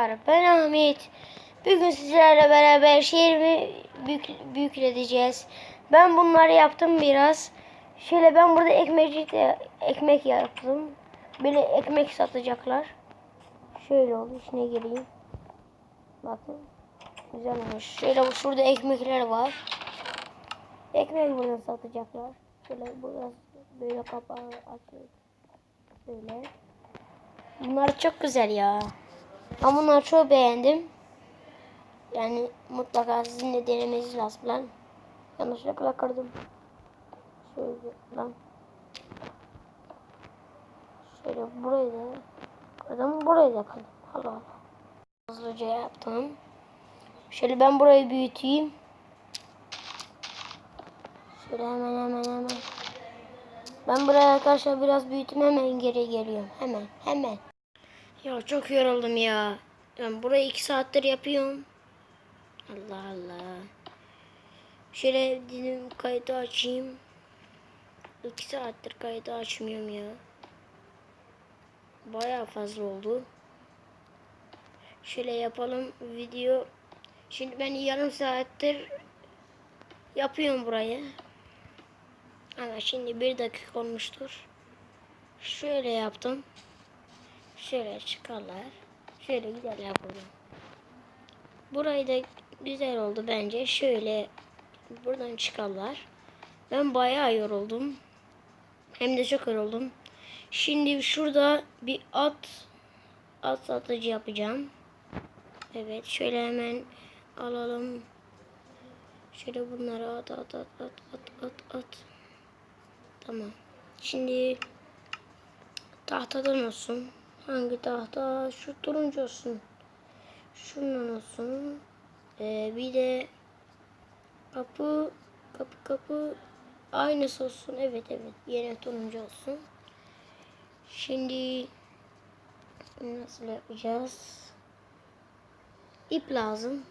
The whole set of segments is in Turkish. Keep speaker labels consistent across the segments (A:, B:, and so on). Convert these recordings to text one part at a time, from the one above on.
A: Ben Ahmet. Bugün sizlerle beraber şehrimi büyük, büyükleteceğiz. Ben bunları yaptım biraz. Şöyle ben burada ekmekçi de ekmek yaptım. Böyle ekmek satacaklar. Şöyle oldu. içine gireyim. Bakın. Güzel olmuş. Şöyle şurada ekmekler var. Ekmek burada satacaklar. Şöyle burada böyle kapağı açıyor. Böyle. Bunlar çok güzel ya. Ben bunları çok beğendim. Yani mutlaka sizin de denemeniz lazım lan. Yanlışlıkla kırdım. Şöyle lan. Şöyle burayı da kırdım. Burayı da kırdım. Allah Allah. Hızlıca yaptım. Şöyle ben burayı büyüteyim. Şöyle hemen hemen hemen. Ben buraya arkadaşlar biraz büyütüm hemen geri geliyorum. Hemen hemen. Ya çok yoruldum ya. Ben burayı iki saattir yapıyorum. Allah Allah. Şöyle dedim kaydı açayım. İki saattir kaydı açmıyorum ya. Baya fazla oldu. Şöyle yapalım video. Şimdi ben yarım saattir yapıyorum burayı. Ama şimdi bir dakika olmuştur. Şöyle yaptım. Şöyle çıkarlar. Şöyle giderler buradan. Burayı da güzel oldu bence. Şöyle buradan çıkarlar. Ben bayağı yoruldum. Hem de çok yoruldum. Şimdi şurada bir at at satıcı yapacağım. Evet şöyle hemen alalım. Şöyle bunları at at at at at at at. Tamam. Şimdi tahtadan olsun. Hangi tahta? Şu turuncu olsun. Şundan olsun. Ee, bir de kapı kapı kapı aynısı olsun. Evet evet. Yine turuncu olsun. Şimdi nasıl yapacağız? İp lazım.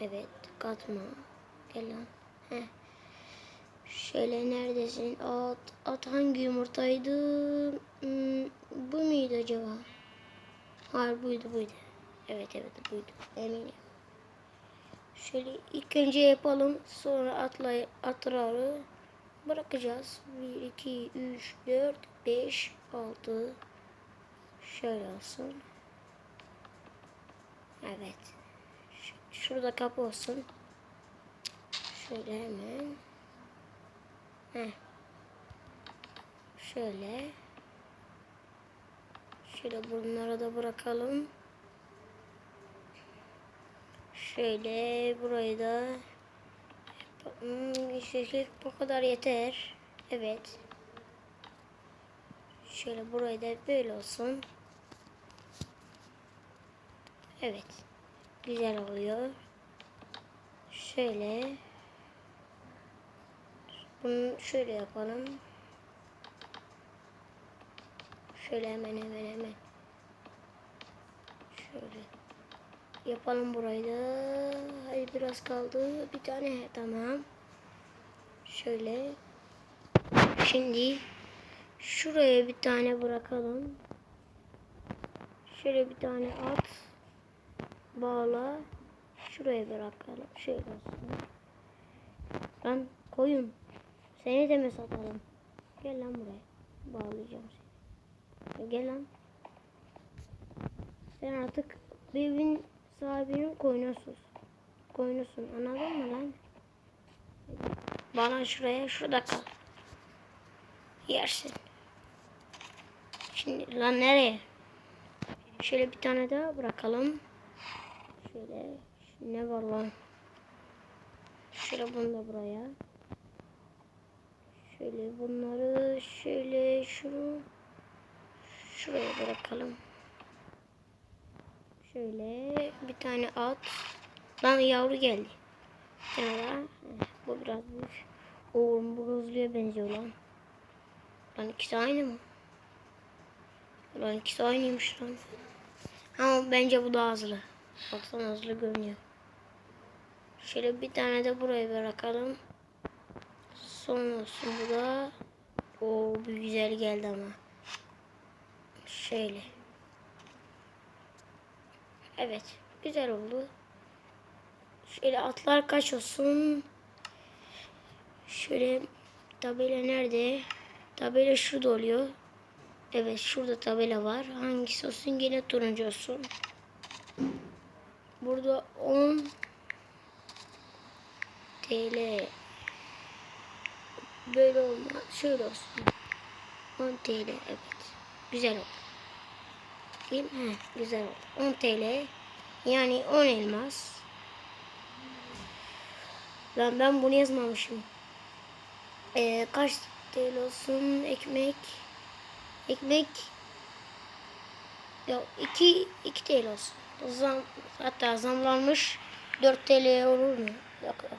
A: Evet. Katma. Gel lan. Heh. Şöyle neredesin? At, at hangi yumurtaydı? Hmm, bu muydu acaba? Hayır buydu buydu. Evet evet buydu. Eminim. Şöyle ilk önce yapalım. Sonra atla atrağı bırakacağız. 1, 2, 3, 4, 5, 6. Şöyle olsun. Evet. Ş- Şurada kapı olsun. Şöyle hemen. Heh. Şöyle. Şöyle bunları da bırakalım. Şöyle burayı da Hmm, işte bu kadar yeter. Evet. Şöyle burayı da böyle olsun. Evet. Güzel oluyor. Şöyle. Bunu şöyle yapalım. Şöyle hemen hemen hemen. Şöyle. Yapalım burayı da. Hayır biraz kaldı. Bir tane tamam. Şöyle. Şimdi şuraya bir tane bırakalım. Şöyle bir tane at. Bağla. Şuraya bırakalım. Şöyle olsun. Lan koyun. Seni de mi satalım? Gel lan buraya. Bağlayacağım seni. Gel lan. Sen artık bir evin sahibinin koynusun. Koynusun. Anladın mı lan? Bana şuraya şurada kal. Yersin. Şimdi lan nereye? Şöyle bir tane daha bırakalım. Şöyle. Ne var lan? Şöyle bunu da buraya. Şöyle bunları şöyle şunu şuraya bırakalım. Şöyle bir tane at. Lan yavru geldi. Bir Bu biraz büyük. Oğlum bu hızlıya benziyor lan. Lan ikisi aynı mı? Lan ikisi aynıymış lan. Ama bence bu daha hızlı. Baksana hızlı görünüyor. Şöyle bir tane de buraya bırakalım. Son olsun bu da. Oo bu güzel geldi ama. Şöyle. Evet. Güzel oldu. Şöyle atlar kaç olsun? Şöyle tabela nerede? Tabela şurada oluyor. Evet şurada tabela var. Hangisi olsun? Yine turuncu olsun. Burada 10 TL. Böyle olmaz. Şöyle olsun. 10 TL. Evet. Güzel oldu. Mi? Heh, güzel oldu. 10 TL. Yani 10 elmas. Lan ben bunu yazmamışım. Ee, kaç TL olsun ekmek? Ekmek ya 2 2 TL olsun. Zam, hatta zamlanmış 4 TL olur mu? Yok yok.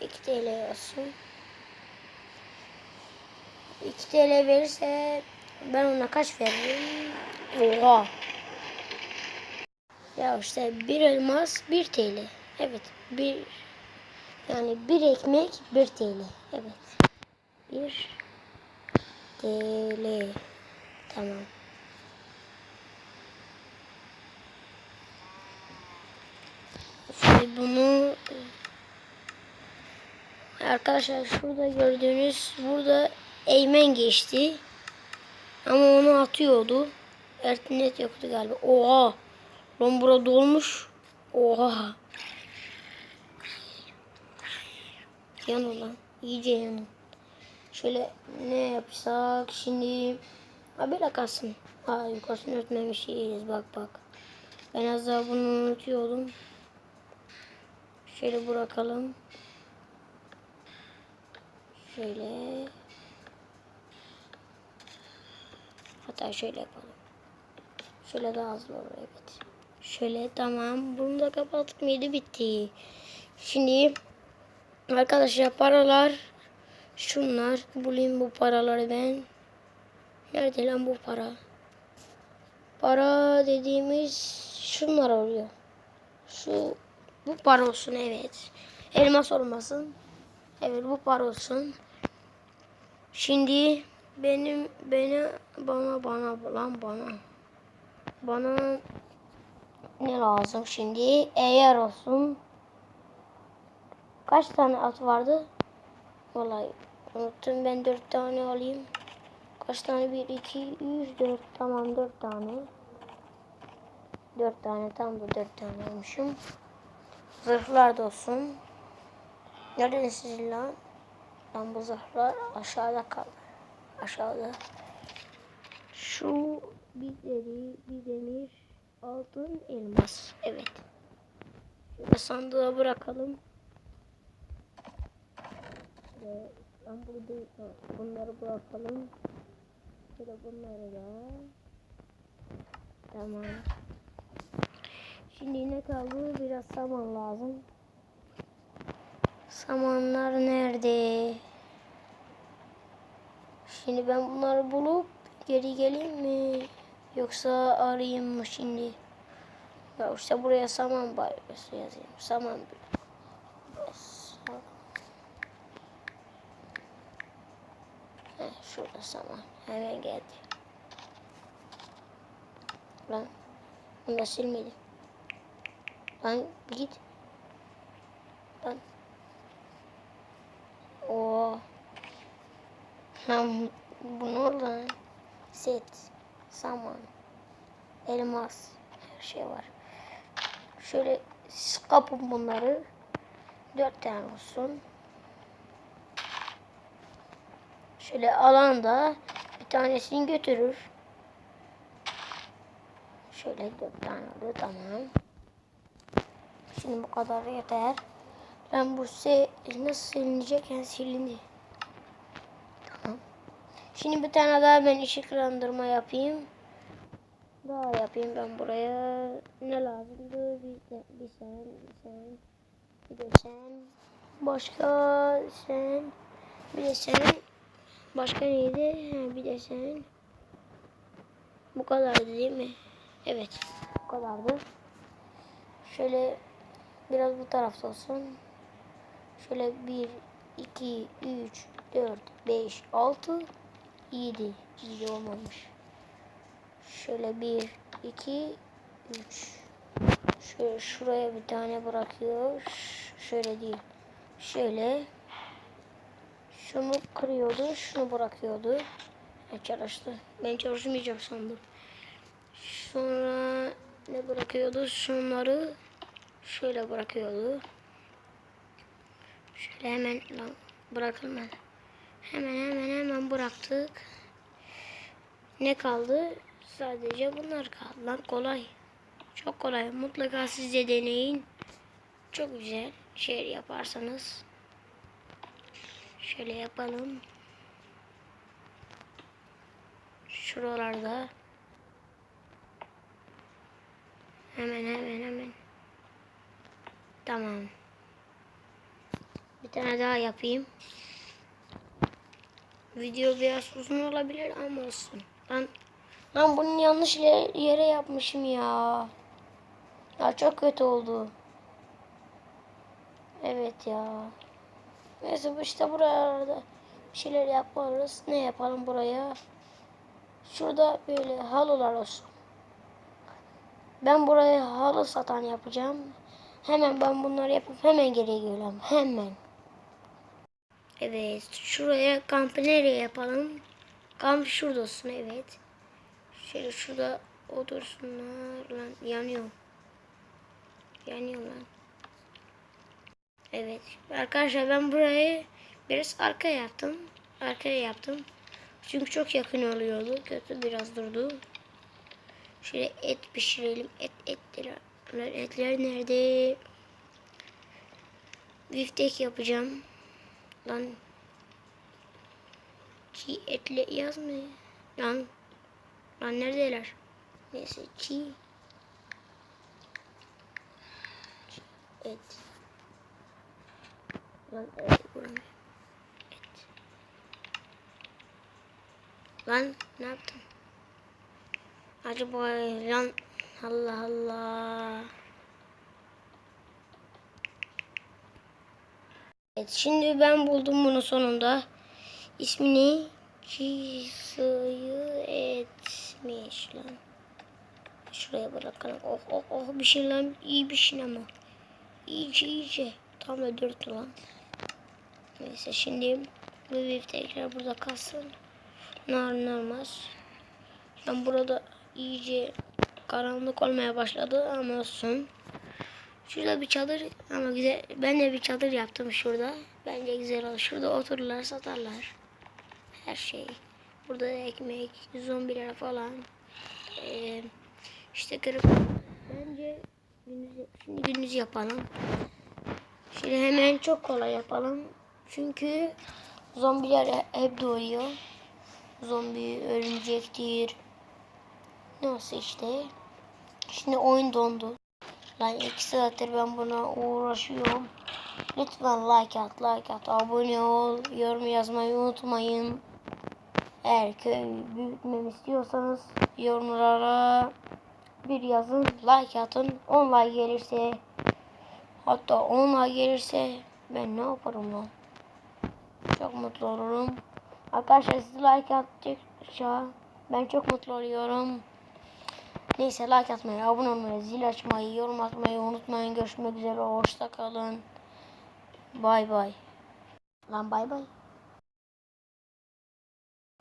A: 2 TL olsun. 2 TL verirse ben ona kaç veririm? Oha. Ya işte bir elmas 1 TL. Evet. Bir yani bir ekmek 1 TL. Evet. 1 TL. Tamam. Şimdi bunu arkadaşlar şurada gördüğünüz burada Eymen geçti. Ama onu atıyordu. Ertinet yoktu galiba. Oha. Lan bura dolmuş. Oha. Yan ulan. İyice yanın. Şöyle ne yapsak şimdi. Ha böyle kalsın. Ha yukarısını örtmemişiz. Bak bak. Ben az daha bunu unutuyordum. Şöyle bırakalım. Şöyle. Hatta şöyle yapalım. Şöyle daha hızlı olur evet. Şöyle tamam. Bunu da kapattık mıydı bitti. Şimdi arkadaşlar paralar şunlar. Bulayım bu paraları ben. Nerede lan bu para? Para dediğimiz şunlar oluyor. Şu bu para olsun evet. Elmas olmasın. Evet bu para olsun. Şimdi benim beni bana bana lan bana bana ne lazım şimdi? Eğer olsun. Kaç tane at vardı? Vallahi unuttum ben dört tane alayım. Kaç tane? Bir, iki, üç, dört. Tamam dört tane. Dört tane tam da dört tane almışım. Zırhlar da olsun. Nerede sizin lan? Lan bu zırhlar aşağıda kaldı. Aşağıda. Şu bir deri, bir demir, altın, elmas. Evet. Şöyle sandığa bırakalım. Ve ben burada bunları bırakalım. Şöyle bunları da. Tamam. Şimdi ne kaldı? Biraz saman lazım. Samanlar nerede? Şimdi ben bunları bulup geri geleyim mi? Yoksa arayayım mı şimdi? Ya işte buraya saman bayrosu yazayım. Saman Heh, şurada saman. Hemen geldi. Lan. Bunu da silmedim. Lan git. Lan. Oo. Lan bu ne? Set. Saman. Elmas. Her şey var. Şöyle kapın bunları. Dört tane olsun. Şöyle alanda bir tanesini götürür. Şöyle dört tane oluyor tamam. Şimdi bu kadar yeter. Ben bu se nasıl silinecek yani silindi. Şimdi bir tane daha ben ışıklandırma yapayım. Daha yapayım ben buraya. Ne lazımdı? Bir, bir sen, bir sen, bir de sen. Başka sen, bir de sen. Başka neydi? Bir de sen. Bu kadardı değil mi? Evet. Bu kadardı. Şöyle biraz bu tarafta olsun. Şöyle 1, 2, 3, 4, 5, 6, 7. 7 olmamış. Şöyle 1, 2, 3. Şöyle şuraya bir tane bırakıyor. Şöyle değil. Şöyle. Şunu kırıyordu. Şunu bırakıyordu. Ha, çalıştı. Ben çalışmayacak sandım. Sonra ne bırakıyordu? Şunları şöyle bırakıyordu. Şöyle hemen bırakılmadı. Hemen hemen hemen bıraktık. Ne kaldı? Sadece bunlar kaldı. Kolay. Çok kolay. Mutlaka siz de deneyin. Çok güzel şey yaparsanız. Şöyle yapalım. Şuralarda. Hemen hemen hemen. Tamam. Bir tane daha yapayım. Video biraz uzun olabilir ama olsun. Lan, lan bunun yanlış ye- yere yapmışım ya. Ya çok kötü oldu. Evet ya. Neyse işte buralarda bir şeyler yaparız. Ne yapalım buraya? Şurada böyle halılar olsun. Ben buraya halı satan yapacağım. Hemen ben bunları yapıp hemen geri geliyorum. Hemen. Evet. Şuraya kampı nereye yapalım? Kamp şurada olsun evet. Şöyle şurada otursunlar. Lan yanıyor. Yanıyor lan. Evet. Arkadaşlar ben burayı biraz arka yaptım. Arkaya yaptım. Çünkü çok yakın oluyordu. Kötü biraz durdu. Şöyle et pişirelim. Et etler. Etler nerede? Biftek yapacağım. Lan çiğ etle yazmıyor. Lan lan neredeler? Neyse çiğ et. Lan et buram. Et. Lan ne yaptım? Acaba lan Allah Allah. Evet şimdi ben buldum bunu sonunda. İsmini Çiğsuyu etmiş lan. Şuraya bırakalım. Oh oh oh bir şey lan. iyi bir şey ama. İyice iyice. Tam öldürdü lan. Neyse şimdi bu bir tekrar burada kalsın. Nar olmaz. Ben burada iyice karanlık olmaya başladı ama olsun. Şurada bir çadır ama güzel. Ben de bir çadır yaptım şurada. Bence güzel olur. Şurada otururlar satarlar. Her şey. Burada ekmek, zombiler falan. Ee, işte kırıp. Bence gündüz, şimdi gündüz yapalım. Şimdi hemen çok kolay yapalım. Çünkü zombiler hep doğuyor. Zombi örümcektir. Nasıl işte. Şimdi oyun dondu. Lan iki saattir ben buna uğraşıyorum. Lütfen like at, like at, abone ol, yorum yazmayı unutmayın. Eğer köy büyütmemi istiyorsanız yorumlara bir yazın, like atın. 10 like gelirse hatta 10 like gelirse ben ne yaparım lan? Çok mutlu olurum. Arkadaşlar siz like attıkça ben çok mutlu oluyorum. Neyse like atmayı, abone olmayı, zil açmayı, yorum atmayı unutmayın. Görüşmek üzere. Hoşça kalın. Bay bay. Lan bay bay.